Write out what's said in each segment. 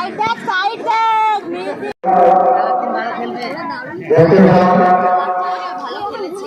Side দেখ side পেলাম ভালো খেলেছে।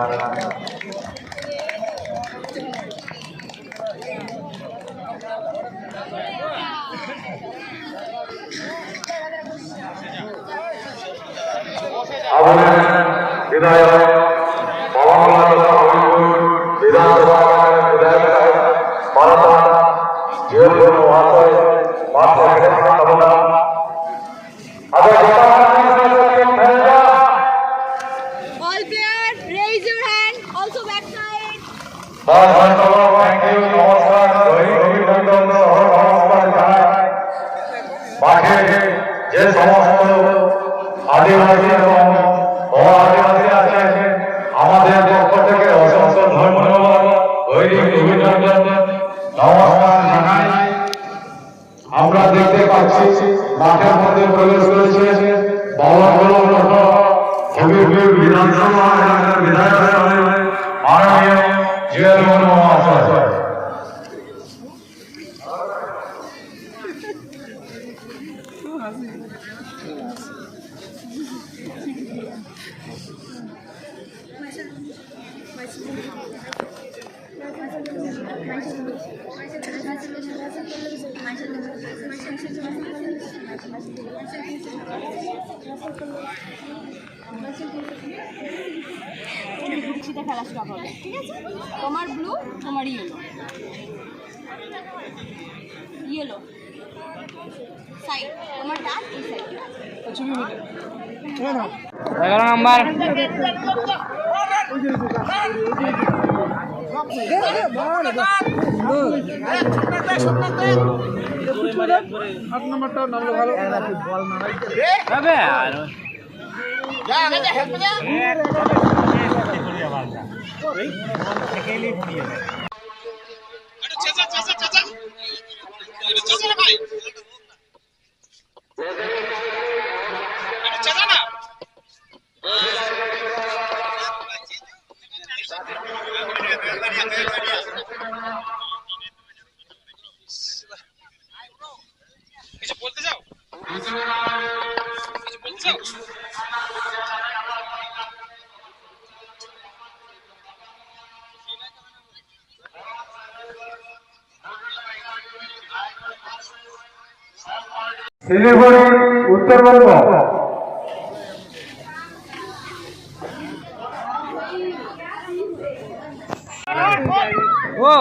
পনেরো ঠিক আছে আপনার আমাদের বিধায়ক মাঠে যে সমস্ত আদিবাসী এবং অআদিবাসী আছে আমাদের পক্ষ থেকে অসংখ্য ধন্যবাদ নমস্কার জানাই আমরা দেখতে পাচ্ছি মাঠের মধ্যে প্রবেশ করেছে বাবাগুলো হবিবপুর বিধানসভা বিধায়ক জুয়েল মহাশয় সেটা খেলা স্টপ হবে। ঠিক আছে? তোমার ব্লু তোমার ইয়েলো ইয়েলো সাইড তোমার ডাক এই সাইড ছবি মিটে। হ্যাঁ এগারো নাম্বার। আট নম্বরটা নামলো ভালো। তবে আর শিলিগুড়ি উত্তরবঙ্গ ও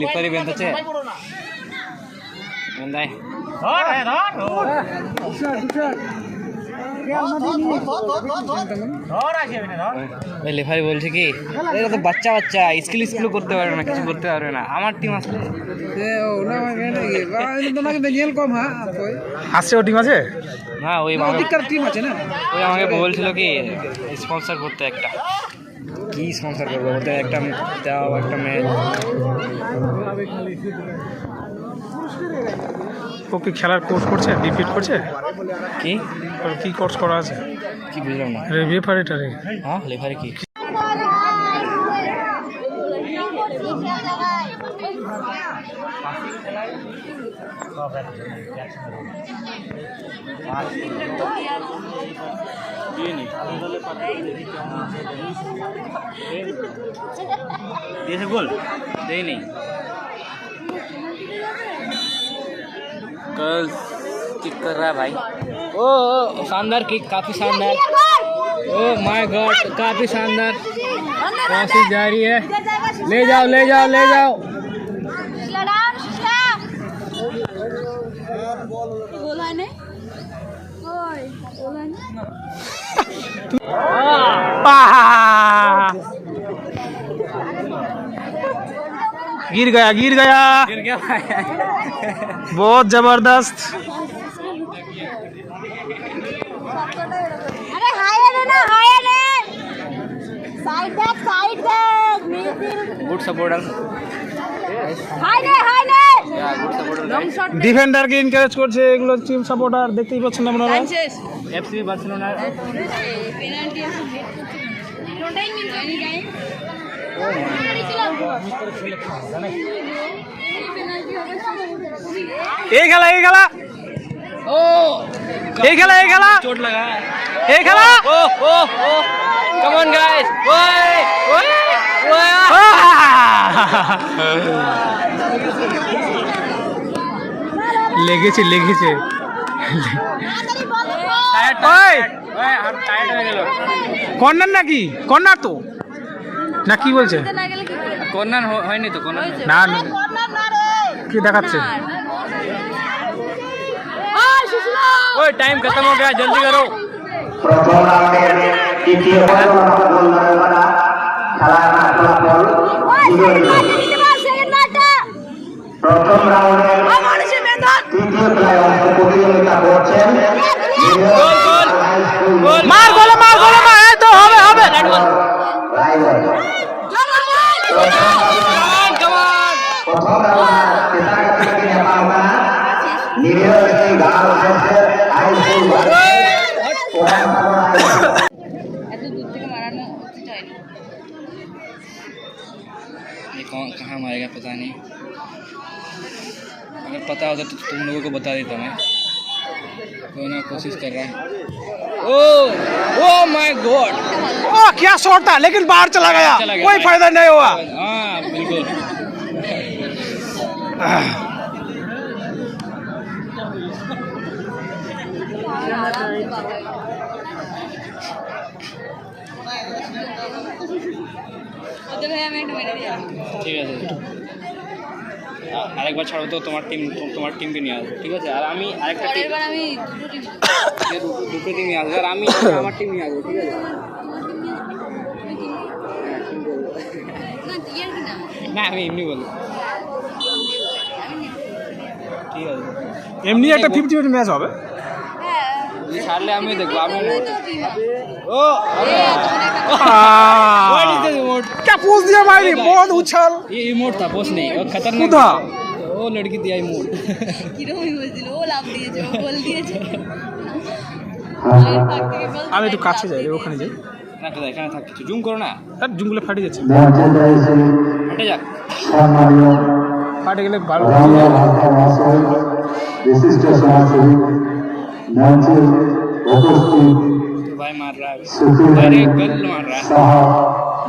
লিপারি বেঁধেছে বেঁধাই ওই লেফারি বলছে কি তো বাচ্চা বাচ্চা স্কুল স্কুল করতে পারবে না কিছু করতে পারবে না। আমার টিম আসলে আসছে ও টিম আছে? না ওই টিম আছে না? ওই আমাকে বলছিল কি স্পন্সর করতে একটা। কি স্পন্সার করব? একটা দাও একটা ম্যাচ ও কি খেলার কোর্স করছে? রিপিট করছে? কি? কি কোর্স করা আছে? কি বুঝলাম না। রেফারিটারে হ্যাঁ রেফারি কি? দিয়েছে গোল? দেয়নি। नहीं गर्ल्स किक कर रहा है भाई। ओ ओ, शानदार किक काफ़ी शानदार। ओ माय गॉड काफ़ी शानदार। कोशिश जारी है। ले जाओ ले जाओ ले जाओ। लड़ाम गिर गया गिर गया गिर गया भाई बहुत जबरदस्त अरे हाय रे ना हाय रे side back side back middle good supporter हाय रे हाय रे या good supporter long shot ডিফেন্ডারকে encourage করছে এগুলো টিম সাপোর্টার দেখতেই পাচ্ছেন আপনারা সানচেস एफसी बार्सिलोना পেনাল্টি আছে এই খেলা এই খেলা। ও এই খেলা এই খেলা। চোট লাগা এই খেলা। ও ও কাম অন গাইস ওই। ওই লেগেছে লেগেছে কর্নার নাকি? কর্নার তো। না কি বলছে? কর্নার হয়নি তো কর্নার না। কি দেখাচ্ছে? ওই টাইম খতম হয়ে গেছে জলদি করো। প্রথম রাউন্ডে দ্বিতীয় বল গোল মারা খেলার মাত্র বল প্রথম রাউন্ডে তৃতীয় প্লেয়ার প্রতিযোগিতা করছেন মার ये कौन कहाँ मारेगा पता नहीं। अगर पता होता तो तुम लोगों को बता देता मैं। कोई ना कोशिश कर रहा है। ओ ओ माय गॉड ओ क्या शॉट था लेकिन बाहर चला गया। चला गया। कोई फ़ायदा नहीं हुआ। हाँ बिल्कुल। ঠিক আছে। আরেকবার ছাড়ো তো তোমার টিম তোমার টিমকে নিয়ে আসব ঠিক আছে? আর আমি আরেকটা টিম আমি দুটো টিম দুটো টিম নিয়ে আসব আর আমি আমার টিম নিয়ে আসব ঠিক আছে? না আমি এমনি বলব। ঠিক আছে। এমনি একটা ফিফটি ফিফটি ম্যাচ হবে। হ্যাঁ। ছাড়লে আমিও দেখব আমি ও क्या पूछ दिया भाई बहुत उछल ये इमोट था पोस्ट नहीं और खतरनाक खुदा। वो लड़की दिया इमोट কিরকমই বলছিল ও লাভ দিয়েছে ও গোল দিয়েছে আমি একটু কাছে যাই রে, ওখানে যাই না কোথায় এখানে থাক কিছু জুম করো না আর জুমগুলো ফাটে যাচ্ছে হেঁটে যাক সম্মানীয় ফাটে গেলে ভালো রামলাল হালকা মহাশয় বিশিষ্ট সমাজসেবী মঞ্চে উপস্থিত भाई मार रहा है সুখী अरे गल मार रहा है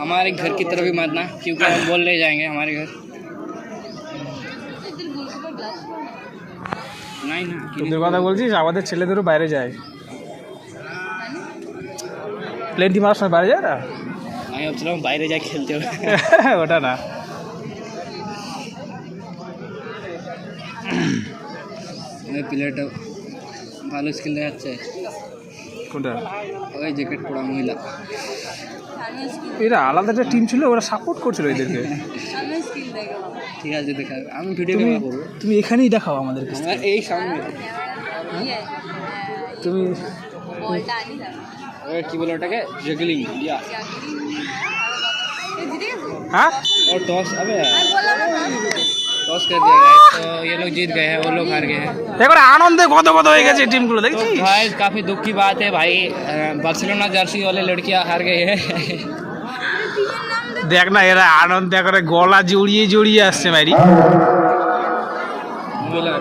हमारे घर की तरफ ही मारना क्योंकि हम बोल ले जाएंगे हमारे घर এদের গোলকিপার গ্লাস नहीं ना তোদের কথা বলছিস আমাদের ছেলেদেরও বাইরে যায় প্লেন টিম মারার সময় বাইরে যায় না আমি ভাবছিলাম বাইরে যাই খেলতে হবে ওটা না ওই প্লেয়ারটা ভালো স্কিল দেখাচ্ছে কোনটা ওই জ্যাকেট পরা মহিলা আমিও স্কিল এরা আলাদা একটা টিম ছিল ওরা সাপোর্ট করছিল এদেরকে। ঠিক আছে দেখা আমি ভিডিও করব। তুমি এখানেই দেখাও আমাদের এই সামনে। হ্যাঁ? তুমি কি বলে ওটাকে? জগলিং হ্যাঁ ও টস হ্যাঁ? আবে। यार আমি বললাম না टॉस कर दिया guys, तो ये लोग जीत गए हैं वो लोग हार गए हैं এবারে আনন্দে কত কত হয়ে গেছে টিমগুলো দেখছিস तो भाई काफी दुख की बात है भाई बार्सिलोना जर्सी वाले लड़कियां हार गई है দেখ না এরা আনন্দে করে গলা জড়িয়ে জড়িয়ে আসছে মারি मिला